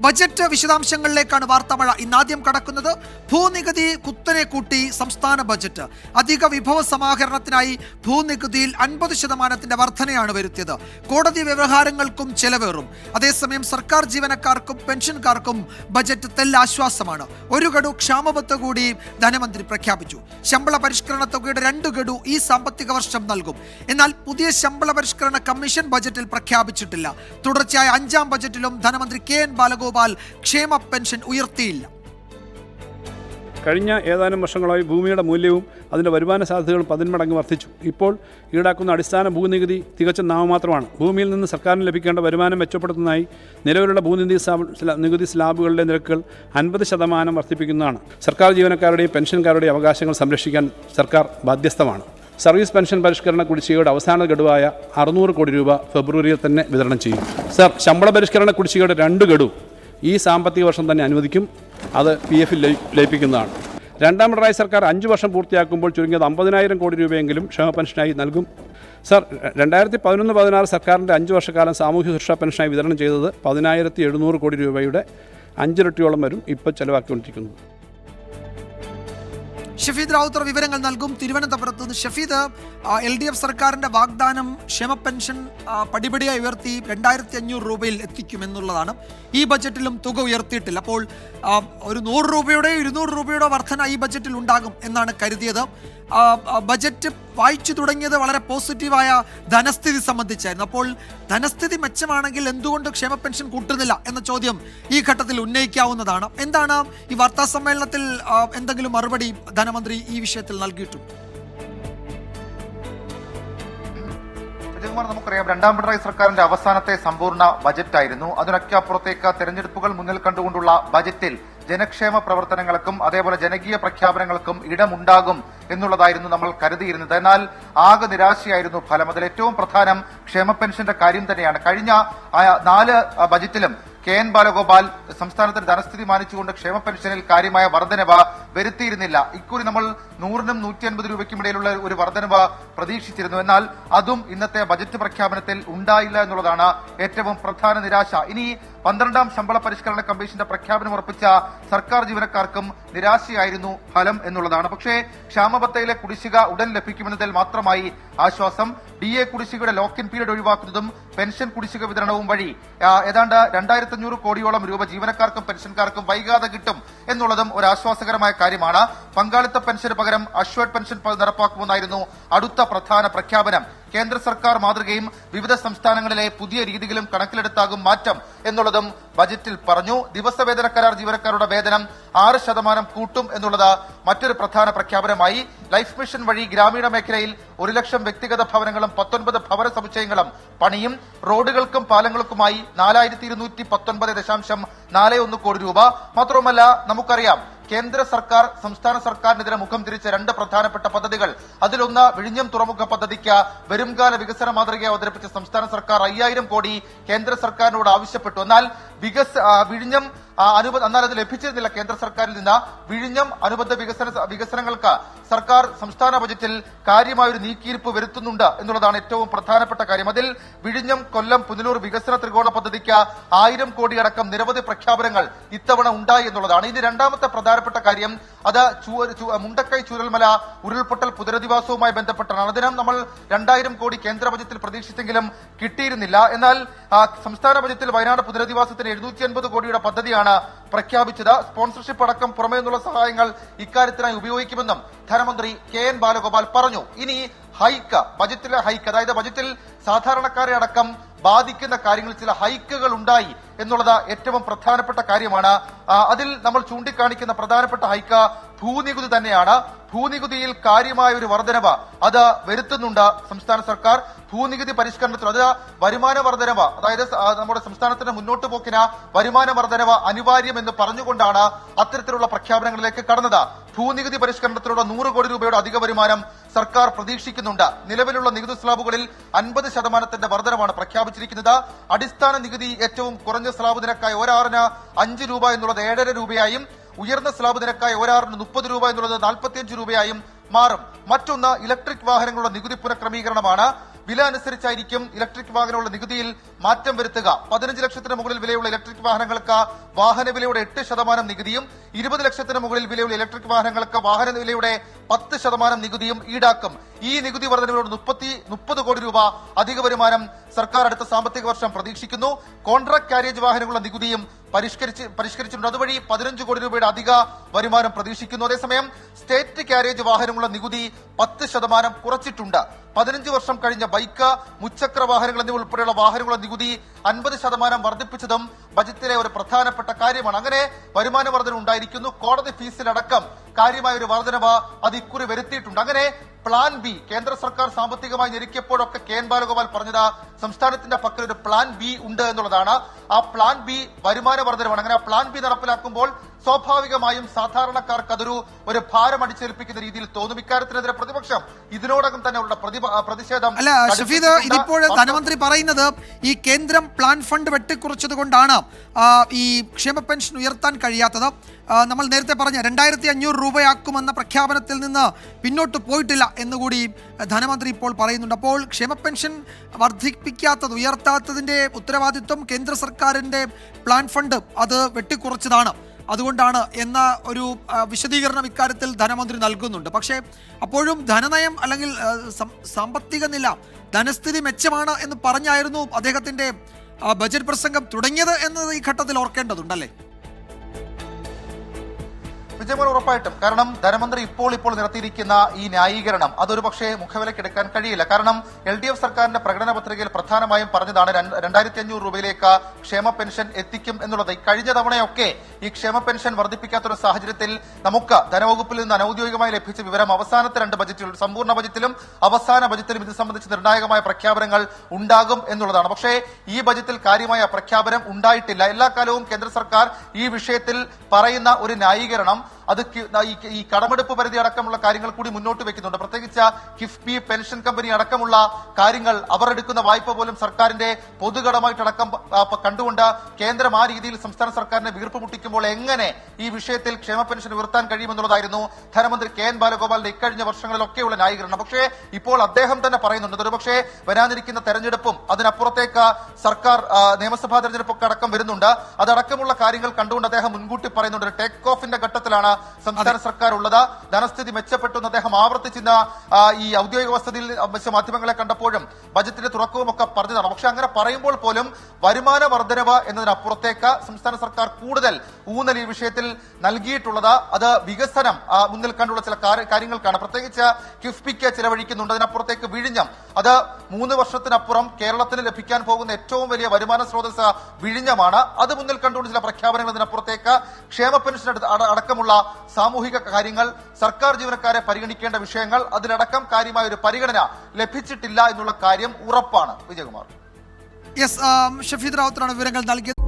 Budget വിശദാംശങ്ങളിലേക്കാണ് വാർത്താമഴ. ഇന്നാദ്യം കടക്കുന്നത് ഭൂനികുതി കുത്തനെ കൂട്ടി സംസ്ഥാന ബജറ്റ്. അധിക വിഭവ സമാഹരണത്തിനായി ഭൂനികുതിയിൽ അൻപത് ശതമാനത്തിന്റെ വർധനയാണ് വരുത്തിയത്. കോടതി വ്യവഹാരങ്ങൾക്കും ചെലവേറും. അതേസമയം സർക്കാർ ജീവനക്കാർക്കും പെൻഷൻകാർക്കും ബജറ്റ് തെല്ലാശ്വാസമാണ്. ഒരു ഗഡു ക്ഷാമബത്ത് കൂടി ധനമന്ത്രി പ്രഖ്യാപിച്ചു. ശമ്പള പരിഷ്കരണ തുകയുടെ രണ്ട് ഗഡു ഈ സാമ്പത്തിക വർഷം നൽകും. എന്നാൽ പുതിയ ശമ്പള പരിഷ്കരണ കമ്മീഷൻ ബജറ്റിൽ പ്രഖ്യാപിച്ചിട്ടില്ല. തുടർച്ചയായ അഞ്ചാം ബജറ്റിലും ധനമന്ത്രി കെ എൻ ബാലഗോപാൽ ക്ഷേമ പെൻഷൻ ഉയർത്തിയില്ല. കഴിഞ്ഞ ഏതാനും വർഷങ്ങളായി ഭൂമിയുടെ മൂല്യവും അതിന്റെ വരുമാന സാധ്യതകളും പതിന്മടങ്ങ് വർദ്ധിച്ചു. ഇപ്പോൾ ഈടാക്കുന്ന അടിസ്ഥാന ഭൂനികുതി തികച്ചും നാമമാത്രമാണ് ഭൂമിയിൽ നിന്ന് സർക്കാരിന് ലഭിക്കേണ്ട വരുമാനം മെച്ചപ്പെടുത്തുന്നതായി നിലവിലുള്ള ഭൂനികുതി നികുതി സ്ലാബുകളുടെ നിരക്കുകൾ അൻപത് ശതമാനം വർദ്ധിപ്പിക്കുന്നതാണ്. സർക്കാർ ജീവനക്കാരുടെയും പെൻഷൻകാരുടെയും അവകാശങ്ങൾ സംരക്ഷിക്കാൻ സർക്കാർ ബാധ്യസ്ഥമാണ്. സർവീസ് പെൻഷൻ പരിഷ്കരണ കുടിശ്ശികയുടെ അവസാന ഗഡുവായ അറുന്നൂറ് കോടി രൂപ ഫെബ്രുവരിയിൽ തന്നെ വിതരണം ചെയ്യും. സർ ശമ്പള പരിഷ്കരണ കുടിശ്ശികയുടെ രണ്ട് ഗഡു ഈ സാമ്പത്തിക വർഷം തന്നെ അനുവദിക്കും. അത് പി എഫിൽ ലയിപ്പിക്കുന്നതാണ്. രണ്ടാം പിണറായി സർക്കാർ അഞ്ച് വർഷം പൂർത്തിയാക്കുമ്പോൾ ചുരുങ്ങിയത് അമ്പതിനായിരം കോടി രൂപയെങ്കിലും ക്ഷേമ പെൻഷനായി നൽകും. സർ രണ്ടായിരത്തി പതിനൊന്ന് പതിനാറ് സർക്കാരിന്റെ അഞ്ച് വർഷക്കാലം സാമൂഹ്യ സുരക്ഷാ പെൻഷനായി വിതരണം ചെയ്തത് പതിനായിരത്തി എഴുന്നൂറ് കോടി രൂപയുടെ അഞ്ചിരട്ടിയോളം വരും ഇപ്പോൾ ചെലവാക്കിക്കൊണ്ടിരിക്കുന്നത്. ഷഫീദ് റാവുത്തർ വിവരങ്ങൾ നൽകും. തിരുവനന്തപുരത്ത് നിന്ന് ഷഫീദ് എൽ ഡി എഫ് സർക്കാരിന്റെ വാഗ്ദാനം ക്ഷേമ പെൻഷൻ പടിപടിയായി ഉയർത്തി രണ്ടായിരത്തി അഞ്ഞൂറ് രൂപയിൽ എത്തിക്കുമെന്നുള്ളതാണ്. ഈ ബജറ്റിലും തുക ഉയർത്തിയിട്ടില്ല. അപ്പോൾ ഒരു നൂറ് രൂപയുടെ ഇരുന്നൂറ് രൂപയുടെ വർധന ഈ ബജറ്റിൽ ഉണ്ടാകും എന്നാണ് കരുതിയത്. ബജറ്റ് വായിച്ചു തുടങ്ങിയത് വളരെ പോസിറ്റീവായ ധനസ്ഥിതി സംബന്ധിച്ചായിരുന്നു. അപ്പോൾ ധനസ്ഥിതി മെച്ചമാണെങ്കിൽ എന്തുകൊണ്ട് ക്ഷേമ പെൻഷൻ കൂട്ടുന്നില്ല എന്ന ചോദ്യം ഈ ഘട്ടത്തിൽ ഉന്നയിക്കാവുന്നതാണ്. എന്താണ് ഈ വാർത്താ സമ്മേളനത്തിൽ എന്തെങ്കിലും മറുപടി ധനമന്ത്രി ഈ വിഷയത്തിൽ നൽകിയിട്ടുണ്ട് നമുക്കറിയാം രണ്ടാം പിണറായി സർക്കാരിന്റെ അവസാനത്തെ സമ്പൂർണ ബജറ്റായിരുന്നു. അതിനൊക്കെ അപ്പുറത്തേക്ക് തെരഞ്ഞെടുപ്പുകൾ മുന്നിൽ കണ്ടുകൊണ്ടുള്ള ബജറ്റിൽ ജനക്ഷേമ പ്രവർത്തനങ്ങൾക്കും അതേപോലെ ജനകീയ പ്രഖ്യാപനങ്ങൾക്കും ഇടമുണ്ടാകും എന്നുള്ളതായിരുന്നു നമ്മൾ കരുതിയിരുന്നത്. എന്നാൽ ആകെ നിരാശയായിരുന്നു ഫലം. അതിൽ ഏറ്റവും പ്രധാനം ക്ഷേമ പെൻഷന്റെ കാര്യം തന്നെയാണ്. കഴിഞ്ഞ നാല് ബജറ്റിലും കെ എൻ ബാലഗോപാൽ സംസ്ഥാനത്തിന്റെ ധനസ്ഥിതി മാനിച്ചുകൊണ്ട് ക്ഷേമ പെൻഷനിൽ കാര്യമായ വർധനവ് വരുത്തിയിരുന്നില്ല. ഇക്കുറി നമ്മൾ നൂറിനും നൂറ്റി അൻപത് രൂപയ്ക്കും ഇടയിലുള്ള ഒരു വർധനവ് പ്രതീക്ഷിച്ചിരുന്നു. എന്നാൽ അതും ഇന്നത്തെ ബജറ്റ് പ്രഖ്യാപനത്തിൽ ഉണ്ടായില്ല എന്നുള്ളതാണ് ഏറ്റവും പ്രധാന നിരാശ. ഇനി പന്ത്രണ്ടാം ശമ്പള പരിഷ്കരണ കമ്മീഷന്റെ പ്രഖ്യാപനം ഉറപ്പിച്ച സർക്കാർ ജീവനക്കാർക്കും നിരാശയായിരുന്നു ഫലം എന്നുള്ളതാണ്. പക്ഷേ ക്ഷാമബത്തയിലെ കുടിശ്ശിക ഉടൻ ലഭിക്കുമെന്നതിൽ മാത്രമായി ആശ്വാസം. ഡി എ കുടിശ്ശികയുടെ ലോക്ക് ഇൻ പീരീഡ് ഒഴിവാക്കുന്നതും പെൻഷൻ കുടിശ്ശിക വിതരണവും വഴി ഏതാണ്ട് രണ്ടായിരത്തി അഞ്ഞൂറ് കോടിയോളം രൂപ ജീവനക്കാർക്കും പെൻഷൻകാർക്കും വൈകാതെ കിട്ടും എന്നുള്ളതും ഒരു ആശ്വാസകരമായ കാര്യമാണ്. പങ്കാളിത്ത പെൻഷന് പകരം അഷ്വേർഡ് പെൻഷൻ നടപ്പാക്കുമെന്നായിരുന്നു അടുത്ത പ്രധാന പ്രഖ്യാപനം. കേന്ദ്ര സർക്കാർ മാതൃകയും വിവിധ സംസ്ഥാനങ്ങളിലെ പുതിയ രീതികളും കണക്കിലെടുത്താകും മാറ്റം എന്നുള്ളതും ബജറ്റിൽ പറഞ്ഞു. ദിവസവേതന കരാർ ജീവനക്കാരുടെ വേതനം ആറ് ശതമാനം കൂട്ടും എന്നുള്ളത് മറ്റൊരു പ്രധാന പ്രഖ്യാപനമായി. ലൈഫ് മിഷൻ വഴി ഗ്രാമീണ മേഖലയിൽ ഒരു ലക്ഷം വ്യക്തിഗത ഭവനങ്ങളും പത്തൊൻപത് ഭവന സമുച്ചയങ്ങളും പണിയും റോഡുകൾക്കും പാലങ്ങൾക്കുമായി നാലായിരത്തി ഇരുന്നൂറ്റി പത്തൊൻപത് ദശാംശം നാല് ഒന്ന് കോടി രൂപ. മാത്രവുമല്ല നമുക്കറിയാം കേന്ദ്ര സർക്കാർ സംസ്ഥാന സർക്കാരിനെതിരെ മുഖം തിരിച്ച രണ്ട് പ്രധാനപ്പെട്ട പദ്ധതികൾ. അതിലൊന്ന് വിഴിഞ്ഞം തുറമുഖ പദ്ധതിക്ക് വരുംകാല വികസന മാതൃക അവതരിപ്പിച്ച സംസ്ഥാന സർക്കാർ അയ്യായിരം കോടി കേന്ദ്ര സർക്കാരിനോട് ആവശ്യപ്പെട്ടു. എന്നാൽ വികസ വിഴിഞ്ഞം അനുബന്ധ എന്നാൽ അത് ലഭിച്ചിരുന്നില്ല കേന്ദ്ര സർക്കാരിൽ നിന്ന്. വിഴിഞ്ഞം അനുബന്ധ വികസന വികസനങ്ങൾക്ക് സർക്കാർ സംസ്ഥാന ബജറ്റിൽ കാര്യമായ ഒരു നീക്കിയിരിപ്പ് വരുത്തുന്നുണ്ട് എന്നുള്ളതാണ് ഏറ്റവും പ്രധാനപ്പെട്ട കാര്യം. അതിൽ വിഴിഞ്ഞം കൊല്ലം പുനലൂർ വികസന ത്രികോണ പദ്ധതിക്ക് ആയിരം കോടിയടക്കം നിരവധി പ്രഖ്യാപനങ്ങൾ ഇത്തവണ ഉണ്ടായി എന്നുള്ളതാണ്. ഇനി രണ്ടാമത്തെ പ്രധാനപ്പെട്ട കാര്യം അത് മുണ്ടക്കൈ ചൂരൽമല ഉരുൾപൊട്ടൽ പുനരധിവാസവുമായി ബന്ധപ്പെട്ടാണ്. അതിനും നമ്മൾ രണ്ടായിരം കോടി കേന്ദ്ര ബജറ്റിൽ പ്രതീക്ഷിച്ചെങ്കിലും കിട്ടിയിരുന്നില്ല. എന്നാൽ സംസ്ഥാന ബജറ്റിൽ വയനാട് പുനരധിവാസത്തിന് എഴുന്നൂറ്റി അൻപത് കോടിയുടെ പദ്ധതിയാണ് പ്രഖ്യാപിച്ചത്. സ്പോൺസർഷിപ്പ് അടക്കം പുറമേ നിന്നുള്ള സഹായങ്ങൾ ഇക്കാര്യത്തിനായി ഉപയോഗിക്കുമെന്നും ധനമന്ത്രി കെ എൻ ബാലഗോപാൽ പറഞ്ഞു. ഇനി ഹൈക്ക് ബജറ്റിലെ ഹൈക്ക് അതായത് ബജറ്റിൽ സാധാരണക്കാരെ അടക്കം ബാധിക്കുന്ന കാര്യങ്ങളിൽ ചില ഹൈക്കുകൾ ഉണ്ടായി എന്നുള്ളത് ഏറ്റവും പ്രധാനപ്പെട്ട കാര്യമാണ്. അതിൽ നമ്മൾ ചൂണ്ടിക്കാണിക്കുന്ന പ്രധാനപ്പെട്ട ഹൈക്ക ഭൂനികുതി തന്നെയാണ്. ഭൂനികുതിയിൽ കാര്യമായ ഒരു വർധനവ് അത് വരുത്തുന്നുണ്ട് സംസ്ഥാന സർക്കാർ. ഭൂനികുതി പരിഷ്കരണത്തിൽ അത് വരുമാന വർധനവ് അതായത് നമ്മുടെ സംസ്ഥാനത്തിന്റെ മുന്നോട്ട് പോക്കിന് വരുമാന വർധനവ് അനിവാര്യമെന്ന് പറഞ്ഞുകൊണ്ടാണ് അത്തരത്തിലുള്ള പ്രഖ്യാപനങ്ങളിലേക്ക് കടന്നത്. ഭൂനികുതി പരിഷ്കരണത്തിലൂടെ നൂറ് കോടി രൂപയുടെ അധിക വരുമാനം സർക്കാർ പ്രതീക്ഷിക്കുന്നുണ്ട്. നിലവിലുള്ള നികുതി സ്ലാബുകളിൽ അൻപത് ശതമാനത്തിന്റെ വർധനമാണ് പ്രഖ്യാപിച്ചിരിക്കുന്നത്. അടിസ്ഥാന നികുതി ഏറ്റവും കുറഞ്ഞ സ്ലാബ് നിരക്കായ ഒരാറിന് അഞ്ച് രൂപ എന്നുള്ളത് ഏഴര രൂപയായും ഉയർന്ന സ്ലാബ് നിരക്കായ ഒരാറിന് മുപ്പത് രൂപ എന്നുള്ളത് നാൽപ്പത്തിയഞ്ച് രൂപയായും മാറും. മറ്റൊന്ന് ഇലക്ട്രിക് വാഹനങ്ങളുടെ നികുതി പുനഃക്രമീകരണമാണ്. വില അനുസരിച്ചായിരിക്കും ഇലക്ട്രിക് വാഹനങ്ങളുടെ നികുതിയിൽ മാറ്റം വരുത്തുക. പതിനഞ്ച് ലക്ഷത്തിന് മുകളിൽ വിലയുള്ള ഇലക്ട്രിക് വാഹനങ്ങൾക്ക് വാഹന വിലയുടെ എട്ട് ശതമാനം നികുതിയും ഇരുപത് ലക്ഷത്തിന് മുകളിൽ വിലയുള്ള ഇലക്ട്രിക് വാഹനങ്ങൾക്ക് വാഹന വിലയുടെ പത്ത് ശതമാനം നികുതിയും ഈടാക്കും. ഈ നികുതി വർധനയോട് മുപ്പത്തി മുപ്പത് കോടി രൂപ അധിക വരുമാനം സർക്കാർ അടുത്ത സാമ്പത്തിക വർഷം പ്രതീക്ഷിക്കുന്നു. കോൺട്രാക്ട് കാരേജ് വാഹനങ്ങളുടെ നികുതിയും പരിഷ്കരിച്ച് പരിഷ്കരിച്ചിട്ടുണ്ട്. അതുവഴി പതിനഞ്ച് കോടി രൂപയുടെ അധിക വരുമാനം പ്രതീക്ഷിക്കുന്നു. അതേസമയം സ്റ്റേറ്റ് കാരേജ് വാഹനങ്ങളുടെ നികുതി പത്ത് ശതമാനം കുറച്ചിട്ടുണ്ട്. പതിനഞ്ച് വർഷം കഴിഞ്ഞ ബൈക്ക് മുച്ചക്ര വാഹനങ്ങൾ എന്നിവ ഉൾപ്പെടെയുള്ള വാഹനങ്ങളുടെ നികുതി അൻപത് ശതമാനം വർദ്ധിപ്പിച്ചതും ബജറ്റിലെ ഒരു പ്രധാനപ്പെട്ട കാര്യമാണ്. അങ്ങനെ വരുമാന വർധന ഉണ്ടായിരിക്കുന്നു. കോടതി ഫീസിലടക്കം കാര്യമായ ഒരു വർധനവ് അത് ഇക്കുറി വരുത്തിയിട്ടുണ്ട്. അങ്ങനെ പ്ലാൻ ബി കേന്ദ്ര സർക്കാർ സാമ്പത്തികമായി ഞെരുക്കിയപ്പോഴൊക്കെ കെ എൻ ബാലഗോപാൽ പറഞ്ഞത് സംസ്ഥാനത്തിന്റെ പക്കൽ ഒരു പ്ലാൻ ബി ഉണ്ട് എന്നുള്ളതാണ്. ആ പ്ലാൻ ബി വരുമാന വർധനമാണ് അങ്ങനെ ആ പ്ലാൻ ബി നടപ്പിലാക്കുമ്പോൾ സ്വാഭാവികമായും സാധാരണക്കാർക്ക് അതൊരു ഒരു ഭാരം അടിച്ചേൽപ്പിക്കുന്ന രീതിയിൽ തോന്നും. ഇക്കാര്യത്തിനെതിരെ പ്രതിപക്ഷം ഇതിനോടകം തന്നെ ഉള്ള പ്രതിഷേധം അല്ല ഷഫീദ്. ഇതിപ്പോൾ ധനമന്ത്രി പറയുന്നത് ഈ കേന്ദ്രം പ്ലാൻ ഫണ്ട് വെട്ടിക്കുറച്ചത് കൊണ്ടാണ് ഈ ക്ഷേമ പെൻഷൻ ഉയർത്താൻ കഴിയാത്തത്. നമ്മൾ നേരത്തെ പറഞ്ഞ രണ്ടായിരത്തി അഞ്ഞൂറ് രൂപയാക്കുമെന്ന പ്രഖ്യാപനത്തിൽ നിന്ന് പിന്നോട്ട് പോയിട്ടില്ല എന്നുകൂടി ധനമന്ത്രി ഇപ്പോൾ പറയുന്നുണ്ട്. അപ്പോൾ ക്ഷേമ പെൻഷൻ വർദ്ധിപ്പിക്കാത്തത് ഉയർത്താത്തതിന്റെ ഉത്തരവാദിത്വം കേന്ദ്ര സർക്കാരിന്റെ പ്ലാൻ ഫണ്ട് അത് വെട്ടിക്കുറച്ചതാണ്. അതുകൊണ്ടാണ് എന്ന ഒരു വിശദീകരണം ഇക്കാര്യത്തിൽ ധനമന്ത്രി നൽകുന്നുണ്ട്. പക്ഷേ അപ്പോഴും ധനനയം അല്ലെങ്കിൽ സാമ്പത്തിക നില ധനസ്ഥിതി മെച്ചമാണ് എന്ന് പറഞ്ഞായിരുന്നു അദ്ദേഹത്തിന്റെ ആ, ബജറ്റ് പ്രസംഗം തുടങ്ങിയത് എന്നത് ഈ ഘട്ടത്തിൽ ഓർക്കേണ്ടതുണ്ടല്ലേ? വിജയമോൻ ഉറപ്പായിട്ടും. കാരണം ധനമന്ത്രി ഇപ്പോൾ ഇപ്പോൾ നിരത്തിയിരിക്കുന്ന ഈ ന്യായീകരണം അതൊരു പക്ഷേ മുഖവിലക്കെടുക്കാൻ കഴിയില്ല. കാരണം എൽ ഡി എഫ് സർക്കാരിന്റെ പ്രകടന പത്രികയിൽ പ്രധാനമായും പറഞ്ഞതാണ് രണ്ട് രണ്ടായിരത്തി അഞ്ഞൂറ് രൂപയിലേക്ക് ക്ഷേമ പെൻഷൻ എത്തിക്കും എന്നുള്ളത്. കഴിഞ്ഞ തവണയൊക്കെ ഈ ക്ഷേമ പെൻഷൻ വർദ്ധിപ്പിക്കാത്തൊരു സാഹചര്യത്തിൽ നമുക്ക് ധനവകുപ്പിൽ നിന്ന് അനൌദ്യോഗികമായി ലഭിച്ച വിവരം അവസാനത്തെ രണ്ട് ബജറ്റിൽ സമ്പൂർണ ബജറ്റിലും അവസാന ബജറ്റിലും ഇത് സംബന്ധിച്ച് നിർണായകമായ പ്രഖ്യാപനങ്ങൾ ഉണ്ടാകും എന്നുള്ളതാണ്. പക്ഷേ ഈ ബജറ്റിൽ കാര്യമായ പ്രഖ്യാപനം ഉണ്ടായിട്ടില്ല. എല്ലാ കാലവും കേന്ദ്ര സർക്കാർ ഈ വിഷയത്തിൽ പറയുന്ന ഒരു ന്യായീകരണം അത് ഈ- കടമെടുപ്പ് പരിധി അടക്കമുള്ള കാര്യങ്ങൾ കൂടി മുന്നോട്ട് വെക്കുന്നുണ്ട്. പ്രത്യേകിച്ച് കിഫ്ബി പെൻഷൻ കമ്പനി അടക്കമുള്ള കാര്യങ്ങൾ അവർ എടുക്കുന്ന വായ്പ പോലും സർക്കാരിന്റെ പൊതുകടമായിട്ടടക്കം കണ്ടുകൊണ്ട് കേന്ദ്രം ആ രീതിയിൽ സംസ്ഥാന സർക്കാരിനെ വീർപ്പ് മുട്ടിക്കുമ്പോൾ എങ്ങനെ ഈ വിഷയത്തിൽ ക്ഷേമ പെൻഷൻ ഉയർത്താൻ കഴിയുമെന്നുള്ളതായിരുന്നു ധനമന്ത്രി കെ എൻ ബാലഗോപാലിന്റെ ഇക്കഴിഞ്ഞ വർഷങ്ങളിലൊക്കെയുള്ള ന്യായീകരണം. പക്ഷേ ഇപ്പോൾ അദ്ദേഹം തന്നെ പറയുന്നുണ്ട്. ഒരുപക്ഷെ വരാനിരിക്കുന്ന തെരഞ്ഞെടുപ്പും അതിനപ്പുറത്തേക്ക് സർക്കാർ നിയമസഭാ തെരഞ്ഞെടുപ്പൊക്കെ അടക്കം വരുന്നുണ്ട്. അതടക്കമുള്ള കാര്യങ്ങൾ കണ്ടുകൊണ്ട് അദ്ദേഹം മുൻകൂട്ടി പറയുന്നുണ്ട്. ടേക്ക് ഓഫിന്റെ ഘട്ടത്തിലാണ് സംസ്ഥാന സർക്കാർ ഉള്ളത് ധനസ്ഥിതി മെച്ചപ്പെട്ടു എന്ന് അദ്ദേഹം ആവർത്തിച്ചിരുന്ന ഈ ഔദ്യോഗിക വസതിയിൽ മാധ്യമങ്ങളെ കണ്ടപ്പോഴും ബജറ്റിന്റെ തുറക്കവും ഒക്കെ പറഞ്ഞതാണ്. പക്ഷെ അങ്ങനെ പറയുമ്പോൾ പോലും വരുമാന വർധനവ് എന്നതിനപ്പുറത്തേക്ക് സംസ്ഥാന സർക്കാർ കൂടുതൽ ഊന്നൽ ഈ വിഷയത്തിൽ നൽകിയിട്ടുള്ളത്. അത് വികസനം മുന്നിൽ കണ്ടുള്ള ചില കാര്യ- കാര്യങ്ങൾക്കാണ്. പ്രത്യേകിച്ച് കിഫ്ബിക്ക് ചിലവഴിക്കുന്നുണ്ട്. അതിനപ്പുറത്തേക്ക് വിഴിഞ്ഞം. അത് മൂന്ന് വർഷത്തിനപ്പുറം കേരളത്തിന് ലഭിക്കാൻ പോകുന്ന ഏറ്റവും വലിയ വരുമാന സ്രോതസ് വിഴിഞ്ഞമാണ്. അത് മുന്നിൽ കണ്ടുകൊണ്ട് ചില പ്രഖ്യാപനങ്ങൾ അതിനപ്പുറത്തേക്ക് ക്ഷേമ പെൻഷൻ അട- അട- അടക്കമുള്ള സാമൂഹിക കാര്യങ്ങൾ സർക്കാർ ജീവനക്കാരെ പരിഗണിക്കേണ്ട വിഷയങ്ങൾ അതിലടക്കം കാര്യമായ ഒരു പരിഗണന ലഭിച്ചിട്ടില്ല എന്നുള്ള കാര്യം ഉറപ്പാണ്. വിജയകുമാർ. യെസ് ഷഫീദ് റാവുത്തറാണ് വിവരങ്ങൾ നൽകിയത്.